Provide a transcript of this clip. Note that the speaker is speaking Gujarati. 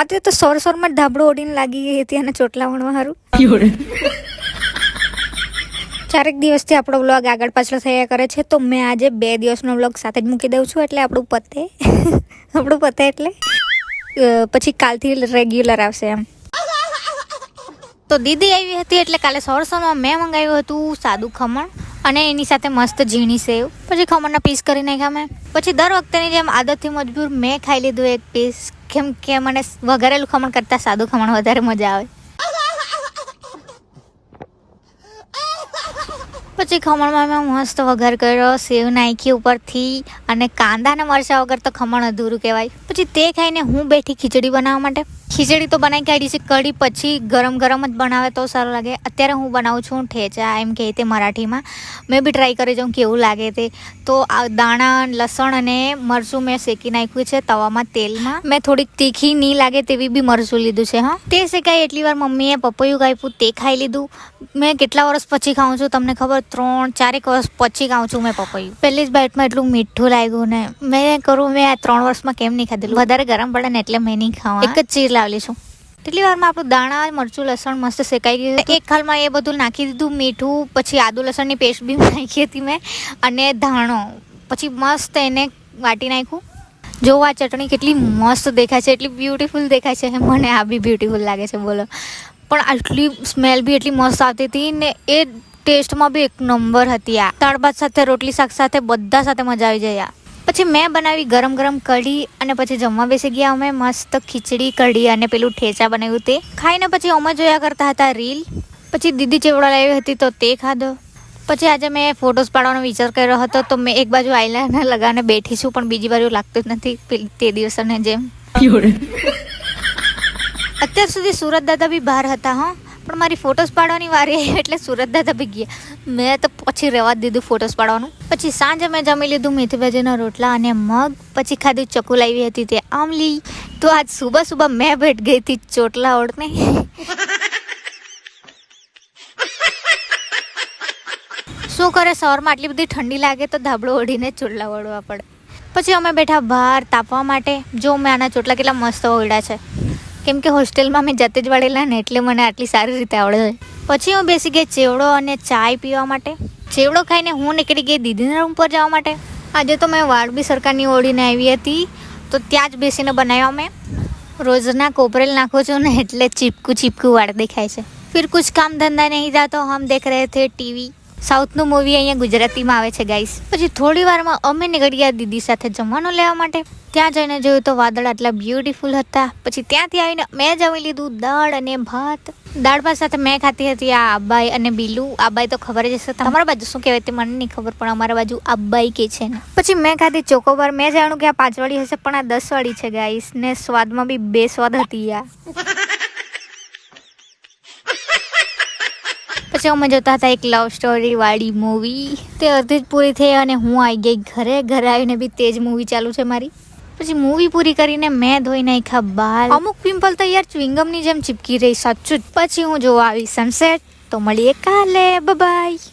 અત્યારે તો સોર સોરમાં ધાબળો ઓડીને લાગી ગઈ હતી અને ચોટલા વણવા સારું ચારેક દિવસથી આપણો વ્લોગ આગળ પાછળ થયા કરે છે તો મેં આજે બે દિવસનો વ્લોગ સાથે જ મૂકી દઉં છું એટલે આપણું પતે. આપણું પતે એટલે. પછી કાલથી રેગ્યુલર આવશે એમ. તો દીદી આવી હતી એટલે કાલે સોરસોમાં મેં મંગાવ્યું હતું સાદું ખમણ. અને એની સાથે મસ્ત ઝીણી સેવ. પછી ખમણના પીસ કરી નાખ્યા મેં. પછી દર વખતેની જેમ આદતથી મજબૂર મેં ખાઈ લીધું એક પીસ કેમ કે મને વઘારેલું ખમણ કરતાં સાદું ખમણ વધારે મજા આવે. પછી ખમણમાં મેં મસ્ત વઘાર કર્યો, સેવ નાખી ઉપરથી. અને કાંદાને મરચા વગર તો ખમણ અધૂરું કહેવાય. પછી તે ખાઈને હું બેઠી ખીચડી બનાવવા માટે. ખીચડી તો બનાવી કાઢી છે, કઢી પછી ગરમ ગરમ જ બનાવે તો સારું લાગે. અત્યારે હું બનાવું છું ઠેચા, એમ કહે તે મરાઠીમાં. મેં બી ટ્રાય કરી જાઉં કેવું લાગે તે. તો આ દાણા, લસણ અને મરચું મેં શેકી નાખ્યું છે તવામાં તેલમાં. મેં થોડીક તીખી નહીં લાગે તેવી બી મરચું લીધું છે, હા. તે શેકાય એટલી વાર મમ્મીએ પપૈયું કાપ્યું તે ખાઈ લીધું. મેં કેટલા વર્ષ પછી ખાઉં છું તમને ખબર? ત્રણ, ચારેક વર્ષ પછી ખાઉં છું મેં પપૈયું. પહેલી જ બાઇટમાં એટલું મીઠું લાગ્યું ને. મેં કરું મેં આ ત્રણ વર્ષમાં કેમ નહીં ખાધેલું? વધારે ગરમ પડે ને એટલે મેં નહીં ખાવા. એક જ ચીર લાવેલી છું. એટલી વારમાં આપણું દાણા મરચું લસણ મસ્ત શેકાઈ ગયું એક ખાલમાં એ બધું નાખી દીધું મીઠું પછી આદુ લસણની પેસ્ટ બી નાખી હતી મેં અને ધાણો. પછી મસ્ત એને વાટી નાખ્યું. જો આ ચટણી કેટલી મસ્ત દેખાય છે એટલી બ્યુટીફુલ દેખાય છે. મને આ બી બ્યુટીફુલ લાગે છે બોલો. પણ આટલી સ્મેલ બી એટલી મસ્ત આવતી હતી ને એ ટેસ્ટમાં બી એક નંબર હતી આ. દાળ ભાત સાથે રોટલી શાક સાથે બધા સાથે મજા આવી જાય પછી મેં બનાવી ગરમ ગરમ કઢી અને પછી જમવા બેસી ગયા અમે. મસ્ત ખીચડી કઢી અને પેલું ઠેચા બનાવ્યું તે. ખાઈને પછી અમે જોયા કરતા હતા રીલ. પછી દીદી ચેવડા લાવી હતી તો તે ખાધો. પછી આજે મેં ફોટોસ પાડવાનો વિચાર કર્યો હતો તો મેં એક બાજુ આઈલાઇનર લગાવીને બેઠી છું પણ બીજી બાજુ લાગતું જ નથી તે દિવસને જેમ. અત્યાર સુધી સુરત દાદા બી બહાર હતા હા. પણ મારી ફોટોસ પાડવાની વારી એટલે સુરત દાદા બી ગયા. મેં તો પછી રહેવા દીધું ફોટોસ પાડવાનું. પછી સાંજે મેં જમી લીધું મેથી ભાજીના રોટલા અને મગ. પછી ખાધું ચકુ લાવી હતી તે આમલી. તો આજ સુબહ સુબહ મેં બેઠ ગઈ હતી ચોટલા ઓળને શું કરે સવારમાં આટલી બધી ઠંડી લાગે તો ધાબળો ઓઢીને ચોટલા ઓળવા પડે. પછી અમે બેઠા બહાર તાપવા માટે. જો મેં આના ચોટલા કેટલા મસ્ત ઓળ્યા છે. કેમ કે હોસ્ટેલમાં મેં જાતે જ વાળેલા ને એટલે મને આટલી સારી રીતે આવડે પછી હું બેસી ગઈ ચેવડો અને ચાય પીવા માટે. ચેવડો ખાઈને હું નીકળી ગઈ દીદીના રૂમ પર જવા માટે. આજે તો મેં વાળ બી સરકારની ઓળીને આવી હતી, તો ત્યાં જ બેસીને બનાવ્યા મેં. રોજના કોપરેલ નાખું છું ને એટલે ચીપકું ચીપકું વાળ દેખાય છે. ફિર કુછ કામ ધંધા નહીં તો હમ દેખ રહે થે ટીવી. સાઉથનું મૂવી અહીંયા ગુજરાતીમાં આવે છે ગાઈસ પછી થોડી વારમાં અમે નીકળી દીદી સાથે જમવાનું લેવા માટે. ત્યાં જઈને જોયું તો વાદળ આટલા બ્યુટીફુલ હતા. પછી ત્યાંથી આવીને મેં જમી લીધું દાળ અને ભાત. દાળ ભાત સાથે મેં ખાતી હતી આ આબાઈ અને બીલુ. આબાઈ તો ખબર જ હશે તમારા બાજુ શું કહેવાય તે મને નહીં ખબર, પણ અમારા બાજુ આબાઈ કે છે ને. પછી મેં ખાધી ચોકોબાર મેં જાણ્યું કે આ પાંચવાળી હશે, પણ આ દસવાળી છે ગાઈસ ને સ્વાદમાં બી બે સ્વાદ હતી આ. પછી અમે જોતા હતા એક લવ સ્ટોરી વાળી મૂવી તે અડધી જ પૂરી થઈ અને હું આવી ગઈ ઘરે. ઘરે આવીને બી તે જ મૂવી ચાલુ છે મારી. પછી મૂવી પૂરી કરીને મેં ધોઈ નાખ્યા બાલ અમુક પિમ્પલ તો યાર ચ્વિંગમની જેમ ચીપકી રહી, સાચું જ. પછી હું જોવા આવી સનસેટ તો મળીએ કાલે. બાય